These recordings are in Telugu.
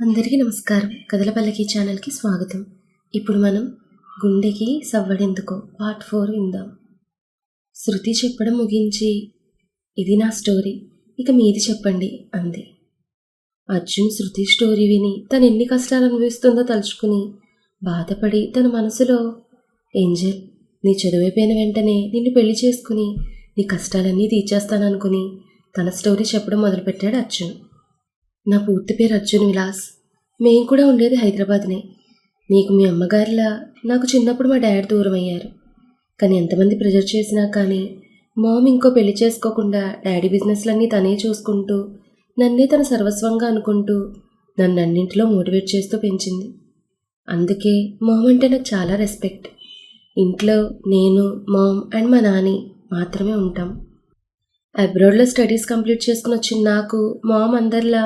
అందరికీ నమస్కారం. కథల పల్లకి ఛానల్కి స్వాగతం. ఇప్పుడు మనం గుండెకి సవ్వడెందుకో పార్ట్ ఫోర్ విందాం. శృతి చెప్పడం ముగించి ఇది నా స్టోరీ ఇక మీది చెప్పండి అంది. అర్జున్ శృతి స్టోరీ విని తను ఎన్ని కష్టాలు అనుభవిస్తుందో తలుచుకుని బాధపడి తన మనసులో ఏంజల్ నీ చదువైపోయిన వెంటనే నిన్ను పెళ్ళి చేసుకుని నీ కష్టాలన్నీ తీర్చేస్తాననుకుని తన స్టోరీ చెప్పడం మొదలుపెట్టాడు అర్జున్. నా పూర్తి పేరు అర్జున్ విలాస్. మేం కూడా ఉండేది హైదరాబాద్నే. నీకు మీ అమ్మగారిలా నాకు చిన్నప్పుడు మా డాడీ దూరం అయ్యారు కానీ ఎంతమంది ప్రెజర్ చేసినా కానీ మామ్ ఇంకో పెళ్ళి చేసుకోకుండా డాడీ బిజినెస్లన్నీ తనే చూసుకుంటూ నన్నే తన సర్వస్వంగా అనుకుంటూ నన్ను అన్నింటిలో మోటివేట్ చేస్తూ పెంచింది. అందుకే మామ్ అంటే నాకు చాలా రెస్పెక్ట్. ఇంట్లో నేను మామ్ అండ్ మా నాని మాత్రమే ఉంటాం. అబ్రాడ్లో స్టడీస్ కంప్లీట్ చేసుకుని వచ్చిన నాకు మామ్ అందరిలా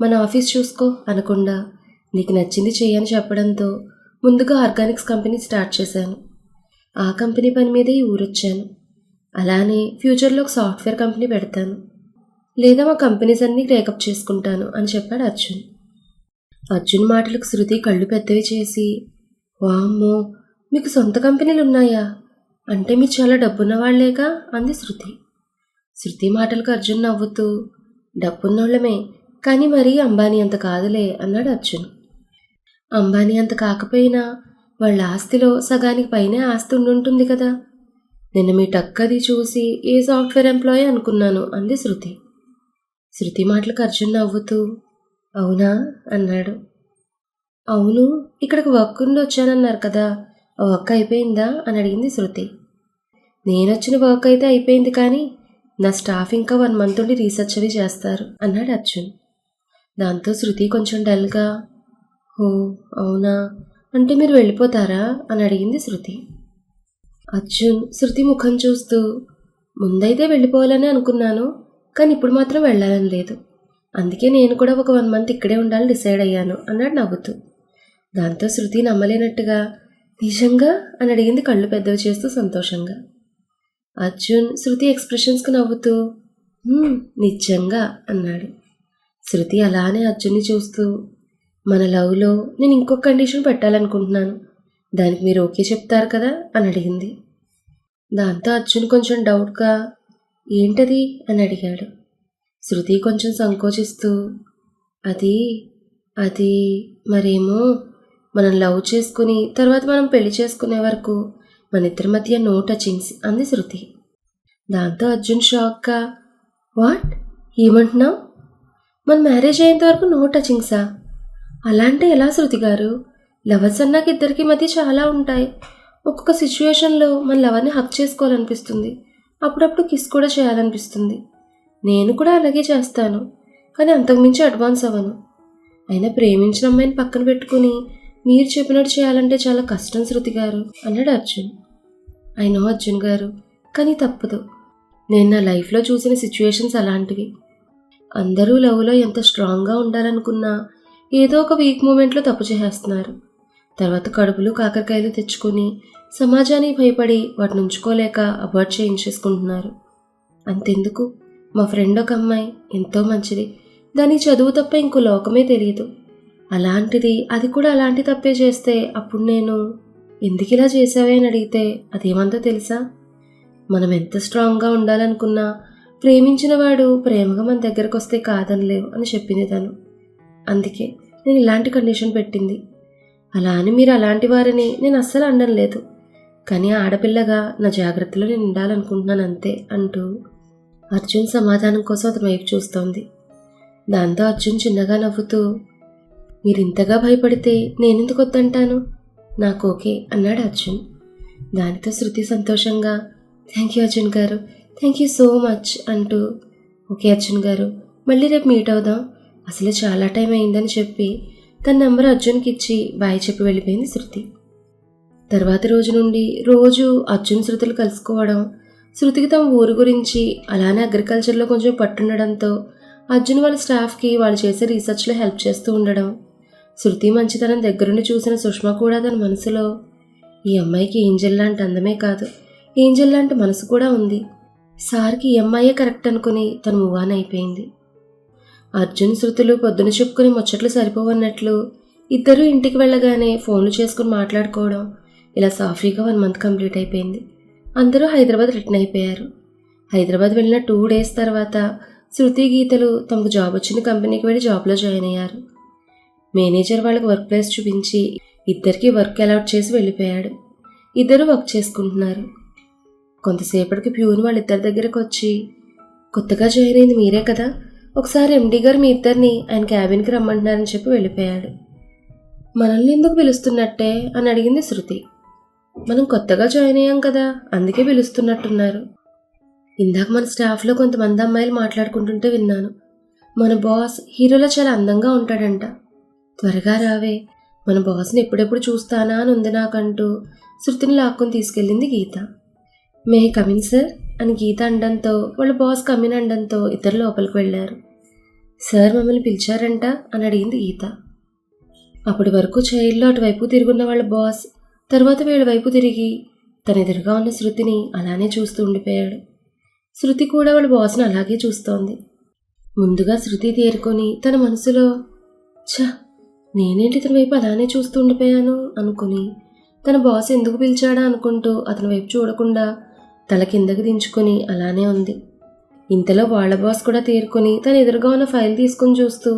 మన ఆఫీస్ చూసుకో అనకుండా నీకు నచ్చింది చేయని చెప్పడంతో ముందుగా ఆర్గానిక్స్ కంపెనీ స్టార్ట్ చేశాను. ఆ కంపెనీ పని మీదే ఈ ఊరొచ్చాను. అలానే ఫ్యూచర్లో ఒక సాఫ్ట్వేర్ కంపెనీ పెడతాను. లేదా మా కంపెనీస్ అన్నీ బ్రేకప్ చేసుకుంటాను అని చెప్పాడు అర్జున్. అర్జున్ మాటలకు శృతి కళ్ళు పెద్దవి చేసి వామ్మో మీకు సొంత కంపెనీలు ఉన్నాయా? అంటే మీరు చాలా డబ్బున్న వాళ్ళేగా అంది శృతి. శృతి మాటలకు అర్జున్ నవ్వుతూ డబ్బున్నోళ్ళమే కానీ మరీ అంబానీ అంత కాదులే అన్నాడు అర్జున్. అంబానీ అంత కాకపోయినా వాళ్ళ ఆస్తిలో సగానికి పైనే ఆస్తి ఉండుంటుంది కదా. నిన్న మీ టక్కది చూసి ఏ సాఫ్ట్వేర్ ఎంప్లాయీ అనుకున్నాను అంది శృతి. శృతి మాటలకు అర్జున్ నవ్వుతూ అవునా? అన్నాడు. అవును ఇక్కడికి వర్క్ ఉండి వచ్చానన్నారు కదా ఆ వర్క్ అయిపోయిందా? అని అడిగింది శృతి. నేనొచ్చిన వర్క్ అయితే అయిపోయింది కానీ నా స్టాఫ్ ఇంకా వన్ మంత్ ఉండి రీసెర్చ్ అవి చేస్తారు అన్నాడు అర్జున్. దాంతో శృతి కొంచెం డల్గా ఓ అవునా? అంటే మీరు వెళ్ళిపోతారా? అని అడిగింది శృతి. అర్జున్ శృతి ముఖం చూస్తూ ముందైతే వెళ్ళిపోవాలని అనుకున్నాను కానీ ఇప్పుడు మాత్రం వెళ్ళాలని లేదు. అందుకే నేను కూడా ఒక వన్ మంత్ ఇక్కడే ఉండాలని డిసైడ్ అయ్యాను అన్నాడు నవ్వుతూ. దాంతో శృతి నమ్మలేనట్టుగా నిజంగా? అని అడిగింది కళ్ళు పెద్దవి చేస్తూ సంతోషంగా. అర్జున్ శృతి ఎక్స్ప్రెషన్స్కి నవ్వుతూ నిజంగా అన్నాడు. శృతి అలానే అర్జున్ని చూస్తూ మన లవ్లో నేను ఇంకొక కండిషన్ పెట్టాలనుకుంటున్నాను. దానికి మీరు ఓకే చెప్తారు కదా? అని అడిగింది. దాంతో అర్జున్ కొంచెం డౌట్గా ఏంటది? అని అడిగాడు. శృతి కొంచెం సంకోచిస్తూ అది అది మరేమో మనం లవ్ చేసుకుని తర్వాత మనం పెళ్ళి చేసుకునే వరకు మన ఇద్దరి మధ్య నో టచింగ్స్ అంది శృతి. దాంతో అర్జున్ షాక్గా వాట్? ఏమంటున్నావు? మన మ్యారేజ్ అయ్యేంత వరకు నో టచింగ్సా అలా అంటే ఎలా శృతి గారు? లవర్స్ అన్నాక ఇద్దరికి మధ్య చాలా ఉంటాయి. ఒక్కొక్క సిచ్యువేషన్లో మన లవర్ని హక్ చేసుకోవాలనిపిస్తుంది. అప్పుడప్పుడు కిస్ కూడా చేయాలనిపిస్తుంది. నేను కూడా అలాగే చేస్తాను. కానీ అంతకుమించి అడ్వాన్స్ అవ్వను. అయినా ప్రేమించిన అమ్మాయిని పక్కన పెట్టుకుని మీరు చెప్పినట్టు చేయాలంటే చాలా కష్టం శృతి గారు అన్నాడు అర్జున్. అయినో అర్జున్ గారు కానీ తప్పదు. నేను నా లైఫ్లో చూసిన సిచ్యువేషన్స్ అలాంటివి. అందరూ లవ్లో ఎంత స్ట్రాంగ్గా ఉండాలనుకున్నా ఏదో ఒక వీక్ మూమెంట్లో తప్పు చేసేస్తున్నారు. తర్వాత కడుపులు కాకరకాయలు తెచ్చుకొని సమాజానికి భయపడి వాటిని ఉంచుకోలేక అబార్ట్ చేయించేసుకుంటున్నారు. అంతెందుకు? మా ఫ్రెండ్ ఒక అమ్మాయి ఎంతో మంచిది. దానికి చదువు తప్ప ఇంకో లోకమే తెలియదు. అలాంటిది అది కూడా అలాంటి తప్పే చేస్తే అప్పుడు నేను ఎందుకు ఇలా చేసావే అని అడిగితే అదేమందో తెలుసా? మనం ఎంత స్ట్రాంగ్గా ఉండాలనుకున్నా ప్రేమించిన వాడు ప్రేమగా మన దగ్గరకు వస్తే కాదనలేవు అని చెప్పింది తను. అందుకే నేను ఇలాంటి కండిషన్ పెట్టింది. అలా అని మీరు అలాంటి వారని నేను అస్సలు అనడం లేదు. కానీ ఆడపిల్లగా నా జాగ్రత్తలో నేను ఉండాలనుకుంటున్నాను అంతే అంటూ అర్జున్ సమాధానం కోసం అతని వైపు చూస్తోంది. దాంతో అర్జున్ చిన్నగా నవ్వుతూ మీరు ఇంతగా భయపడితే నేనెందుకు వద్దంటాను? నాకు ఓకే అన్నాడు అర్జున్. దానితో శృతి సంతోషంగా థ్యాంక్ యూ అర్జున్ గారు థ్యాంక్ యూ సో మచ్ అంటూ. ఓకే అర్జున్ గారు. మళ్ళీ రేపు మీట్ అవుదాం. అసలు చాలా టైం అయిందని చెప్పి. తన నెంబర్ అర్జున్కి ఇచ్చి బాయ్ చెప్పి వెళ్ళిపోయింది శృతి. తర్వాత రోజు నుండి రోజు అర్జున్ శృతులు కలుసుకోవడం శృతికి తమ ఊరు గురించి అలానే అగ్రికల్చర్లో కొంచెం పట్టుండడంతో అర్జున్ వాళ్ళ స్టాఫ్కి వాళ్ళు చేసే రీసెర్చ్లో హెల్ప్ చేస్తూ ఉండడం శృతి మంచితనం దగ్గరుండి చూసిన సుష్మ కూడా తన మనసులో ఈ అమ్మాయికి ఏంజల్ లాంటి అందమే కాదు. ఏంజల్ లాంటి మనసు కూడా ఉంది. సార్కి ఎంఐఏ కరెక్ట్ అనుకుని తను మువాన్ అయిపోయింది. అర్జున్ శృతులు పొద్దున చెప్పుకుని ముచ్చట్లు సరిపోవన్నట్లు ఇద్దరూ ఇంటికి వెళ్ళగానే ఫోన్లు చేసుకుని మాట్లాడుకోవడం ఇలా సాఫీగా వన్ మంత్ కంప్లీట్ అయిపోయింది. అందరూ హైదరాబాద్ రిటర్న్ అయిపోయారు. హైదరాబాద్ వెళ్ళిన టూ డేస్ తర్వాత శృతి గీతలు తమకు జాబ్ వచ్చిన కంపెనీకి వెళ్ళి జాబ్లో జాయిన్ అయ్యారు. మేనేజర్ వాళ్ళకి వర్క్ ప్లేస్ చూపించి ఇద్దరికి వర్క్ అలాట్ చేసి వెళ్ళిపోయాడు. ఇద్దరు వర్క్ చేసుకుంటున్నారు. కొంతసేపటికి ప్యూన్ వాళ్ళిద్దరి దగ్గరకు వచ్చి కొత్తగా జాయిన్ అయింది మీరే కదా ఒకసారి ఎండి గారు మీ ఇద్దరిని ఆయన క్యాబిన్కి రమ్మంటున్నారని చెప్పి వెళ్ళిపోయాడు. మనల్ని ఎందుకు పిలుస్తున్నట్టే? అని అడిగింది శృతి. మనం కొత్తగా జాయిన్ అయ్యాం కదా అందుకే పిలుస్తున్నట్టున్నారు. ఇందాక మన స్టాఫ్లో కొంతమంది అమ్మాయిలు మాట్లాడుకుంటుంటే విన్నాను. మన బాస్ హీరోలో చాలా అందంగా ఉంటాడంట. త్వరగా రావే మన బాస్ని ఎప్పుడెప్పుడు చూస్తానా అని ఉంది నాకంటూ శృతిని లాక్కుని తీసుకెళ్ళింది గీత. మే కమిన్ సార్ అని గీత అనడంతో వాళ్ళ బాస్ కమిన్ అనడంతో ఇద్దరు లోపలికి వెళ్ళారు. సార్ మమ్మల్ని పిలిచారంట అని అడిగింది గీత. అప్పటి వరకు చైల్డ్లో అటువైపు తిరుగున్న వాళ్ళ బాస్ తర్వాత వీళ్ళ వైపు తిరిగి తన ఎదురుగా ఉన్న శృతిని అలానే చూస్తూ ఉండిపోయాడు. శృతి కూడా వాళ్ళ బాస్ని అలాగే చూస్తోంది. ముందుగా శృతి తేరుకొని తన మనసులో ఛ నేనేంటి ఇతని వైపు అలానే చూస్తూ ఉండిపోయాను అనుకుని తన బాస్ ఎందుకు పిలిచాడా అనుకుంటూ అతని వైపు చూడకుండా తల కిందకి దించుకొని అలానే ఉంది. ఇంతలో వాళ్ళ బాస్ కూడా తీరుకొని తన ఎదురుగా ఉన్న ఫైల్ తీసుకొని చూస్తూ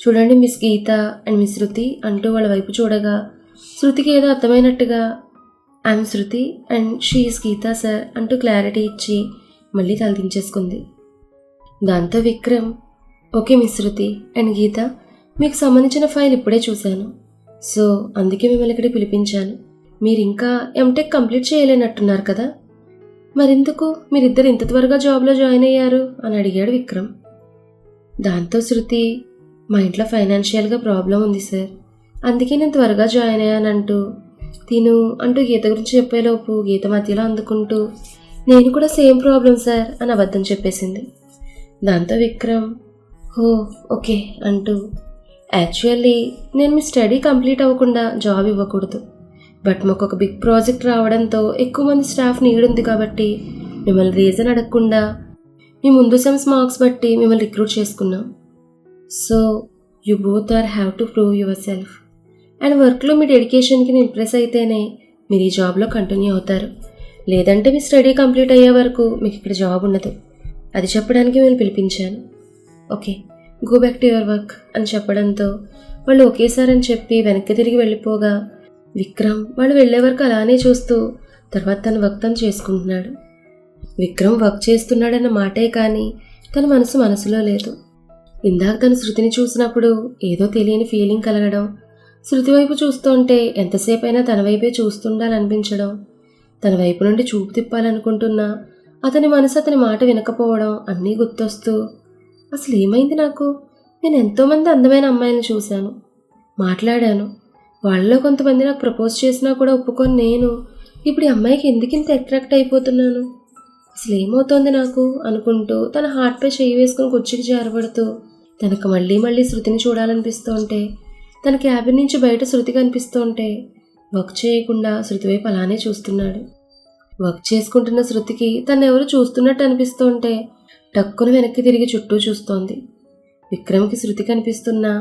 చూడండి miss Geetha and miss Shruti అంటూ వాళ్ళ వైపు చూడగా శృతికి ఏదో అర్థమైనట్టుగా I'm Shruti and she is Geetha sir అంటూ క్లారిటీ ఇచ్చి మళ్ళీ తల దించేసుకుంది. దాంతో Vikram okay miss Shruti and Geetha మీకు సంబంధించిన ఫైల్ ఇప్పుడే చూశాను. సో అందుకే మిమ్మల్ని ఇక్కడ పిలిపించాను. మీరు ఇంకా ఎంటెక్ కంప్లీట్ చేయలేనట్టున్నారు కదా? మరెందుకు? మీరిద్దరు ఇంత త్వరగా జాబ్లో జాయిన్ అయ్యారు? అని అడిగాడు విక్రమ్. దాంతో శృతి మా ఇంట్లో ఫైనాన్షియల్గా ప్రాబ్లం ఉంది సార్. అందుకే నేను త్వరగా జాయిన్ అయ్యానంటూ తిను అంటూ గీత గురించి చెప్పేలోపు గీత మధ్యలో అందుకుంటూ నేను కూడా సేమ్ ప్రాబ్లం సార్ అని అబద్ధం చెప్పేసింది. దాంతో విక్రమ్ హో ఓకే అంటూ యాక్చువల్లీ నేను మీ స్టడీ కంప్లీట్ అవ్వకుండా జాబ్ ఇవ్వకూడదు. బట్ మాకు ఒక బిగ్ ప్రాజెక్ట్ రావడంతో ఎక్కువ మంది స్టాఫ్ నీడ్ ఉంది కాబట్టి మిమ్మల్ని రీజన్ అడగకుండా మీ ముందు సెమ్స్ మార్క్స్ బట్టి మిమ్మల్ని రిక్రూట్ చేసుకున్నాం. So you both are have to prove yourself and వర్క్లో మీ డెడికేషన్కి ఇంప్రెస్ అయితేనే మీరు ఈ జాబ్లో కంటిన్యూ అవుతారు. లేదంటే మీ స్టడీ కంప్లీట్ అయ్యే వరకు మీకు ఇక్కడ జాబ్ ఉండదు. అది చెప్పడానికి మేము పిలిపించాను. Okay go back to your work అని చెప్పడంతో వాళ్ళు ఒకేసారి అని చెప్పి వెనక్కి తిరిగి వెళ్ళిపోగా విక్రమ్ వాళ్ళు వెళ్ళే వరకు అలానే చూస్తూ తర్వాత తన వర్క్ చేసుకుంటున్నాడు. విక్రమ్ వర్క్ చేస్తున్నాడన్న మాటే కానీ తన మనసు మనసులో లేదు. ఇందాక తన శృతిని చూసినప్పుడు ఏదో తెలియని ఫీలింగ్ కలగడం శృతి వైపు చూస్తుంటే ఎంతసేపైనా తన వైపే చూస్తుండాలనిపించడం తన వైపు నుండి చూపు తిప్పాలనుకుంటున్నా అతని మనసు అతని మాట వినకపోవడం అన్నీ గుర్తొస్తూ అసలు ఏమైంది నాకు? నేను ఎంతోమంది అందమైన అమ్మాయిని చూశాను మాట్లాడాను వాళ్ళలో కొంతమంది నాకు ప్రపోజ్ చేసినా కూడా ఒప్పుకొని నేను. ఇప్పుడు ఈ అమ్మాయికి ఎందుకు ఇంత అట్రాక్ట్ అయిపోతున్నాను? అసలు ఏమవుతోంది నాకు? అనుకుంటూ తన హార్ట్పై చేయి వేసుకుని కుర్చీకి జారబడుతూ తనకు మళ్ళీ మళ్ళీ శృతిని చూడాలనిపిస్తుంటే తన క్యాబిన్ నుంచి బయట శృతి కనిపిస్తుంటే వర్క్ చేయకుండా శృతి వైపు అలానే చూస్తున్నాడు. వర్క్ చేసుకుంటున్న శృతికి తను ఎవరు చూస్తున్నట్టు అనిపిస్తుంటే టక్కున వెనక్కి తిరిగి చుట్టూ చూస్తోంది. విక్రమ్కి శృతి కనిపిస్తున్నా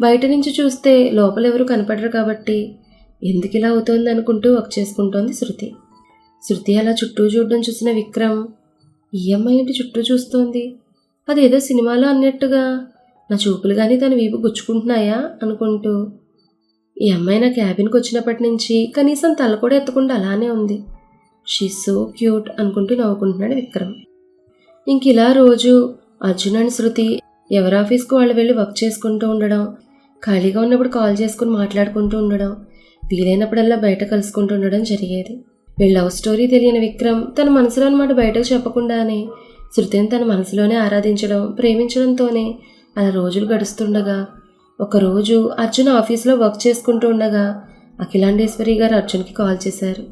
బయట నుంచి చూస్తే లోపల ఎవరు కనపడరు కాబట్టి ఎందుకు ఇలా అవుతోంది అనుకుంటూ వర్క్ చేసుకుంటోంది శృతి. శృతి అలా చుట్టూ చూడడం చూసిన విక్రమ్ ఈ అమ్మాయి ఏంటి చుట్టూ చూస్తోంది? అదేదో సినిమాలో అన్నట్టుగా నా చూపులు కానీ తన వీపు గుచ్చుకుంటున్నాయా? అనుకుంటూ ఈ అమ్మాయి నా క్యాబిన్కి వచ్చినప్పటి నుంచి కనీసం తల కూడా ఎత్తకుండా అలానే ఉంది. షీ సో క్యూట్ అనుకుంటూ నవ్వుకుంటున్నాడు విక్రమ్. ఇంక ఇలా రోజు అర్జున్ అండ్ శృతి ఎవరి ఆఫీస్కు వాళ్ళు వెళ్ళి వర్క్ చేసుకుంటూ ఉండడం ఖాళీగా ఉన్నప్పుడు కాల్ చేసుకుని మాట్లాడుకుంటూ ఉండడం వీలైనప్పుడల్లా బయట కలుసుకుంటూ ఉండడం జరిగేది. వీళ్ళ లవ్ స్టోరీ తెలియని విక్రమ్ తన మనసులో అనమాట బయటకు చెప్పకుండానే శృతిని తన మనసులోనే ఆరాధించడం ప్రేమించడంతోనే అలా రోజులు గడుస్తుండగా ఒకరోజు అర్జున్ ఆఫీస్లో వర్క్ చేసుకుంటూ ఉండగా అఖిలాండేశ్వరి గారు అర్జున్కి కాల్ చేశారు.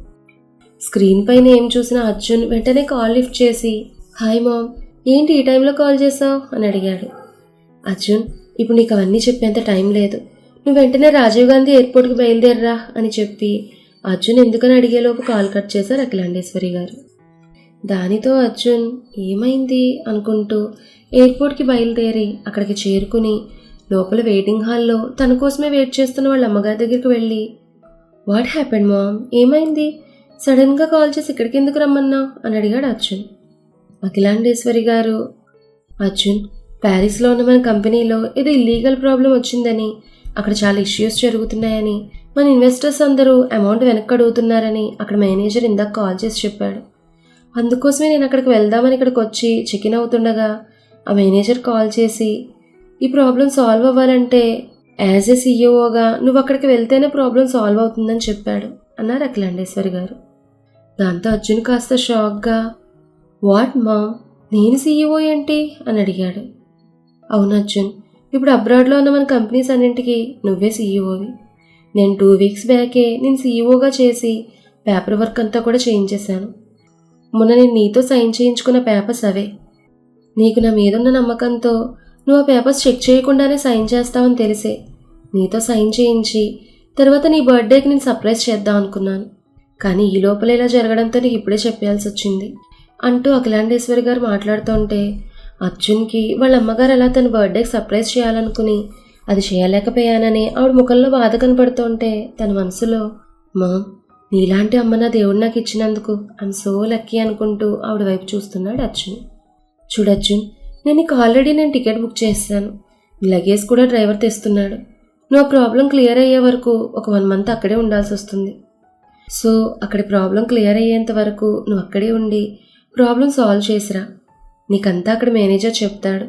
స్క్రీన్ పైన ఏం చూసిన అర్జున్ వెంటనే కాల్ లిఫ్ట్ చేసి హాయ్ మామ్ ఏంటి ఈ టైంలో కాల్ చేసావు? అని అడిగాడు. అర్జున్ ఇప్పుడు నీకు అవన్నీ చెప్పేంత టైం లేదు. నువ్వు వెంటనే రాజీవ్ గాంధీ ఎయిర్పోర్ట్కి బయలుదేరరా అని చెప్పి అర్జున్ ఎందుకని అడిగేలోపు కాల్ కట్ చేశారు అఖిలాండేశ్వరి గారు. దానితో అర్జున్ ఏమైంది అనుకుంటూ ఎయిర్పోర్ట్కి బయలుదేరి అక్కడికి చేరుకుని లోపల వెయిటింగ్ హాల్లో తన కోసమే వెయిట్ చేస్తున్న వాళ్ళ అమ్మగారి దగ్గరికి వెళ్ళి వాట్ హ్యాపెండ్ మామ్? ఏమైంది? సడన్గా కాల్ చేసి ఇక్కడికి ఎందుకు రమ్మన్నావు? అని అడిగాడు అర్జున్. అఖిలాండేశ్వరి గారు అర్జున్ ప్యారిస్లో ఉన్న మన కంపెనీలో ఏదో ఇల్లీగల్ ప్రాబ్లం వచ్చిందని అక్కడ చాలా ఇష్యూస్ జరుగుతున్నాయని మన ఇన్వెస్టర్స్ అందరూ అమౌంట్ వెనక్కి అడుగుతున్నారని అక్కడ మేనేజర్ ఇందాక కాల్ చేసి చెప్పాడు. అందుకోసమే నేను అక్కడికి వెళ్దామని ఇక్కడికి వచ్చి చెకిన్ అవుతుండగా ఆ మేనేజర్ కాల్ చేసి ఈ ప్రాబ్లం సాల్వ్ అవ్వాలంటే యాజ్ ఎ సీఈఓగా నువ్వు అక్కడికి వెళ్తేనే ప్రాబ్లం సాల్వ్ అవుతుందని చెప్పాడు అన్నారు అఖిలాండేశ్వరి గారు. దాంతో అర్జున్ కాస్త షాక్గా వాట్ మా నేను సీఈఓ ఏంటి? అని అడిగాడు. అవును అర్జున్. ఇప్పుడు అబ్రాడ్లో ఉన్న మన కంపెనీస్ అన్నింటికి నువ్వే సీఈఓవి. నేను టూ వీక్స్ బ్యాకే నేను సీఈఓగా చేసి పేపర్ వర్క్ అంతా కూడా చేయించేశాను. మొన్న నేను నీతో సైన్ చేయించుకున్న పేపర్స్ అవే. నీకు నా మీదున్న నమ్మకంతో నువ్వు ఆ పేపర్స్ చెక్ చేయకుండానే సైన్ చేస్తావని తెలిసే. నీతో సైన్ చేయించి తర్వాత నీ బర్త్డేకి నేను సర్ప్రైజ్ చేద్దాం అనుకున్నాను. కానీ ఈ లోపల ఇలా జరగడంతో నీకు ఇప్పుడే చెప్పాల్సి వచ్చింది అంటూ అఖిలాండేశ్వరి గారు మాట్లాడుతుంటే అర్జున్కి వాళ్ళ అమ్మగారు అలా తన బర్త్డేకి సర్ప్రైజ్ చేయాలనుకుని అది చేయలేకపోయానని ఆవిడ ముఖంలో బాధ కనపడుతుంటే తన మనసులో మా నీలాంటి అమ్మ నా దేవుడు నాకు ఇచ్చినందుకు ఐమ్ సో లక్కీ అనుకుంటూ ఆవిడ వైపు చూస్తున్నాడు అర్జున్. చూడు అర్జున్ నేను నీకు ఆల్రెడీ నేను టికెట్ బుక్ చేశాను లగేజ్ కూడా డ్రైవర్ తెస్తున్నాడు. నువ్వు ఆ ప్రాబ్లం క్లియర్ అయ్యే వరకు ఒక వన్ మంత్ అక్కడే ఉండాల్సి వస్తుంది. సో అక్కడ ప్రాబ్లం క్లియర్ అయ్యేంత వరకు నువ్వు అక్కడే ఉండి ప్రాబ్లం సాల్వ్ చేసిరా. నీకంతా అక్కడ మేనేజర్ చెప్తాడు.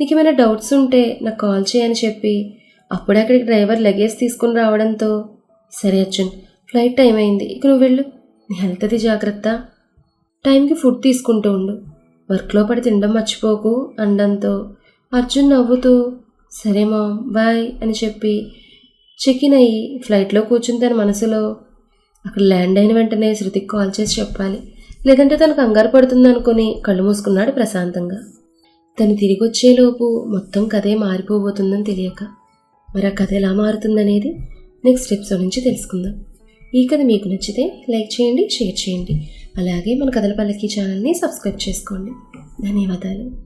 నీకు ఏమైనా డౌట్స్ ఉంటే నాకు కాల్ చేయని చెప్పి అప్పుడే అక్కడికి డ్రైవర్ లగేజ్ తీసుకుని రావడంతో. సరే అర్జున్ ఫ్లైట్ టైం అయింది. ఇక నువ్వు వెళ్ళు. నీ హెల్త్ అది జాగ్రత్త. టైంకి ఫుడ్ తీసుకుంటూ ఉండు. వర్క్లో పడి తినడం మర్చిపోకు అనడంతో అర్జున్ నవ్వుతూ సరే మా బాయ్ అని చెప్పి చెక్ ఇన్ అయ్యి ఫ్లైట్లో కూర్చుని తన మనసులో. అక్కడ ల్యాండ్ అయిన వెంటనే శృతికి కాల్ చేసి చెప్పాలి. లేదంటే తనకు కంగారు పడుతుందనుకుని కళ్ళు మూసుకున్నాడు ప్రశాంతంగా. తను తిరిగొచ్చేలోపు మొత్తం కథే మారిపోబోతుందని తెలియక మరి ఆ కథ ఎలా మారుతుందనేది నెక్స్ట్ ఎపిసోడ్ నుంచి తెలుసుకుందాం. ఈ కథ మీకు నచ్చితే లైక్ చేయండి షేర్ చేయండి. అలాగే మన కథల పల్లకి ఛానల్ని సబ్స్క్రైబ్ చేసుకోండి. ధన్యవాదాలు.